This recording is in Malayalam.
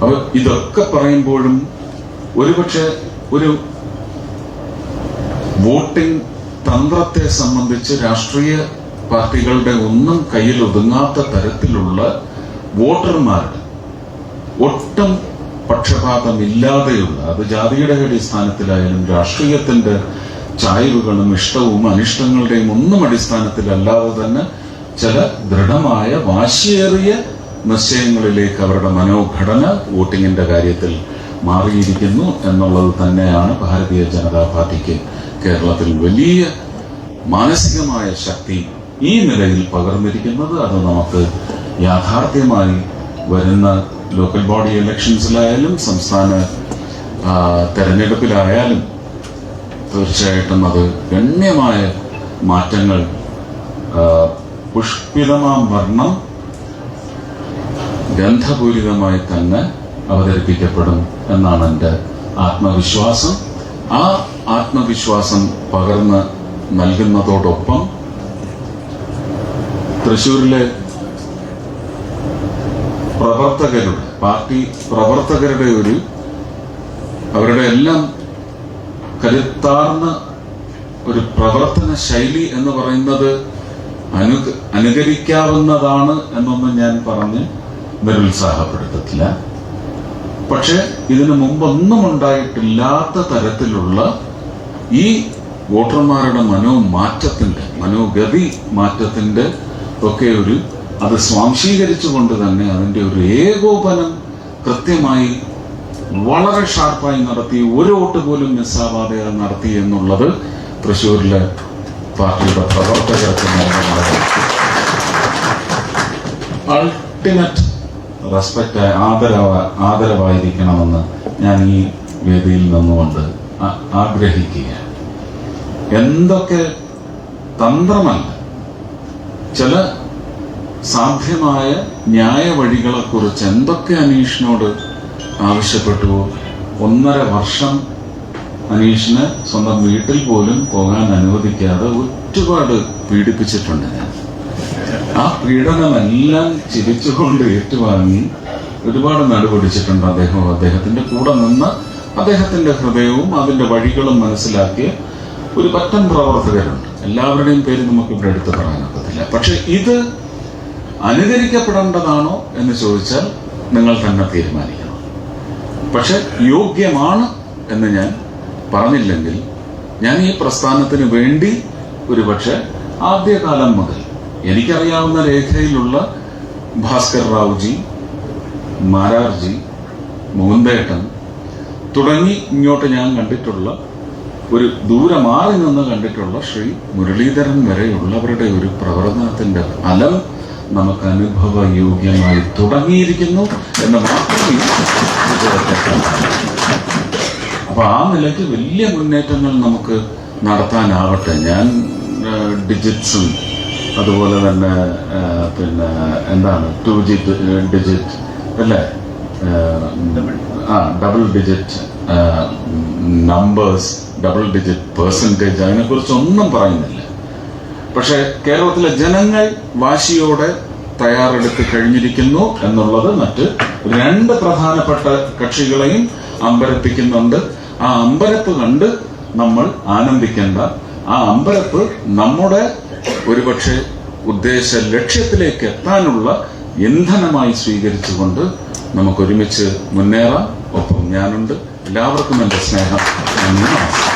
അപ്പൊ ഇതൊക്കെ പറയുമ്പോഴും ഒരുപക്ഷെ ഒരു വോട്ടിംഗ് തന്ത്രത്തെ സംബന്ധിച്ച് രാഷ്ട്രീയ പാർട്ടികളുടെ ഒന്നും കയ്യിൽ ഒതുങ്ങാത്ത തരത്തിലുള്ള വോട്ടർമാരുടെ ഒട്ടും പക്ഷപാതമില്ലാതെയുള്ള അത് ജാതിയുടെ അടിസ്ഥാനത്തിലായാലും രാഷ്ട്രീയത്തിന്റെ ചായ്വുകളും ഇഷ്ടവും അനിഷ്ടങ്ങളുടെയും ഒന്നും അടിസ്ഥാനത്തിലല്ലാതെ തന്നെ ചില ദൃഢമായ വാശിയേറിയ നിശ്ചയങ്ങളിലേക്ക് അവരുടെ മനോഘടന വോട്ടിങ്ങിന്റെ കാര്യത്തിൽ മാറിയിരിക്കുന്നു എന്നുള്ളത് തന്നെയാണ് ഭാരതീയ ജനതാ പാർട്ടിക്ക് കേരളത്തിൽ വലിയ മാനസികമായ ശക്തി ഈ നിലയിൽ പകർന്നിരിക്കുന്നത്. അത് നമുക്ക് യാഥാർത്ഥ്യമായി വരുന്ന ലോക്കൽ ബോഡി ഇലക്ഷൻസിലായാലും സംസ്ഥാന തെരഞ്ഞെടുപ്പിലായാലും തീർച്ചയായിട്ടും അത് ഗണ്യമായ മാറ്റങ്ങൾ പുഷ്പിതമാം വർണം ഗന്ധപൂരിതമായി തന്നെ അവതരിപ്പിക്കപ്പെടും എന്നാണ് എന്റെ ആത്മവിശ്വാസം. ആ ആത്മവിശ്വാസം പകർന്ന് നൽകുന്നതോടൊപ്പം തൃശൂരിലെ പ്രവർത്തകരുടെ പാർട്ടി പ്രവർത്തകരുടെ ഒരു അവരുടെ എല്ലാം കരുത്താർന്ന ഒരു പ്രവർത്തന ശൈലി എന്ന് പറയുന്നത് അനു അനുകരിക്കാവുന്നതാണ് എന്നൊന്നും ഞാൻ പറഞ്ഞ് നിരുത്സാഹപ്പെടുത്തത്തില്ല പക്ഷെ ഇതിനു മുമ്പൊന്നും ഉണ്ടായിട്ടില്ലാത്ത തരത്തിലുള്ള ഈ വോട്ടർമാരുടെ മനോമാറ്റത്തിന്റെ മനോഗതി മാറ്റത്തിന്റെ ഒക്കെ ഒരു അത് സ്വാംശീകരിച്ചു കൊണ്ട് തന്നെ അതിന്റെ ഒരു ഏകോപനം കൃത്യമായി വളരെ ഷാർപ്പായി നടത്തി ഒരു വോട്ട് പോലും മിസ്സാവാതെ നടത്തി എന്നുള്ളത് തൃശ്ശൂരിലെ പാർട്ടിയുടെ പ്രവർത്തകർക്ക് അൾട്ടിമേറ്റ് റെസ്പെക്റ്റ് ആദരവ ആദരവായിരിക്കണമെന്ന് ഞാൻ ഈ വേദിയിൽ നിന്നുകൊണ്ട് ആഗ്രഹിക്കുക എന്തൊക്കെ തന്ത്രമല്ല ചില സാധ്യമായ ന്യായ വഴികളെക്കുറിച്ച് എന്തൊക്കെ അനീഷിനോട് ആവശ്യപ്പെട്ടുവോ? ഒന്നര വർഷം അനീഷിന് സ്വന്തം വീട്ടിൽ പോലും പോകാൻ അനുവദിക്കാതെ ഒരുപാട് പീഡിപ്പിച്ചിട്ടുണ്ട് ഞാൻ. ആ പീഡനമെല്ലാം ചിരിച്ചുകൊണ്ട് ഏറ്റുവാങ്ങി ഒരുപാട് നടുപിടിച്ചിട്ടുണ്ട് അദ്ദേഹം. അദ്ദേഹത്തിന്റെ കൂടെ നിന്ന് അദ്ദേഹത്തിന്റെ ഹൃദയവും അതിന്റെ വഴികളും മനസ്സിലാക്കിയ ഒരു പറ്റം പ്രവർത്തകരുണ്ട്. എല്ലാവരുടെയും പേര് നമുക്ക് ഇവിടെ എടുത്തു പറയാനൊക്കത്തില്ല പക്ഷെ ഇത് അനുകരിക്കപ്പെടേണ്ടതാണോ എന്ന് ചോദിച്ചാൽ നിങ്ങൾ തന്നെ തീരുമാനിക്കണം. പക്ഷെ യോഗ്യമാണ് എന്ന് ഞാൻ പറഞ്ഞില്ലെങ്കിൽ ഞാൻ ഈ പ്രസ്ഥാനത്തിന് വേണ്ടി ഒരുപക്ഷെ ആദ്യകാലം മുതൽ എനിക്കറിയാവുന്ന രേഖയിലുള്ള ഭാസ്കർ റാവുജി മാരാർജി മോഹൻപേട്ടൻ തുടങ്ങി ഇങ്ങോട്ട് ഞാൻ കണ്ടിട്ടുള്ള ഒരു ദൂരെ മാറി നിന്ന് കണ്ടിട്ടുള്ള ശ്രീ മുരളീധരൻ വരെയുള്ളവരുടെ ഒരു പ്രവർത്തനത്തിന്റെ ഫലം നമുക്ക് അനുഭവയോഗ്യമായി തുടങ്ങിയിരിക്കുന്നു എന്ന് മാത്രമേ അപ്പൊ ആ നിലയ്ക്ക് വലിയ മുന്നേറ്റങ്ങൾ നമുക്ക് നടത്താനാവട്ടെ. ഞാൻ ഡിജിറ്റ്സും അതുപോലെ തന്നെ പിന്നെ എന്താണ് ടു ജിറ്റ് ഡിജിറ്റ് അല്ലേ? ആ double digit numbers double digit percentage അതിനെക്കുറിച്ച് ഒന്നും പറയുന്നില്ല. പക്ഷെ കേരളത്തിലെ ജനങ്ങൾ വാശിയോടെ തയ്യാറെടുത്ത് കഴിഞ്ഞിരിക്കുന്നു എന്നുള്ളത് മറ്റ് രണ്ട് പ്രധാനപ്പെട്ട കക്ഷികളെയും അമ്പരപ്പിക്കുന്നുണ്ട്. ആ അമ്പരപ്പ് കണ്ട് നമ്മൾ ആനന്ദിക്കേണ്ട ആ അമ്പരപ്പ് നമ്മുടെ ഒരുപക്ഷെ ഉദ്ദേശ ലക്ഷ്യത്തിലേക്ക് എത്താനുള്ള ഇന്ധനമായി സ്വീകരിച്ചുകൊണ്ട് നമുക്ക് ഒരുമിച്ച് മുന്നേറാം. ഒപ്പം ഞാനുണ്ട്. എല്ലാവർക്കും എന്റെ സ്നേഹം. നന്ദി.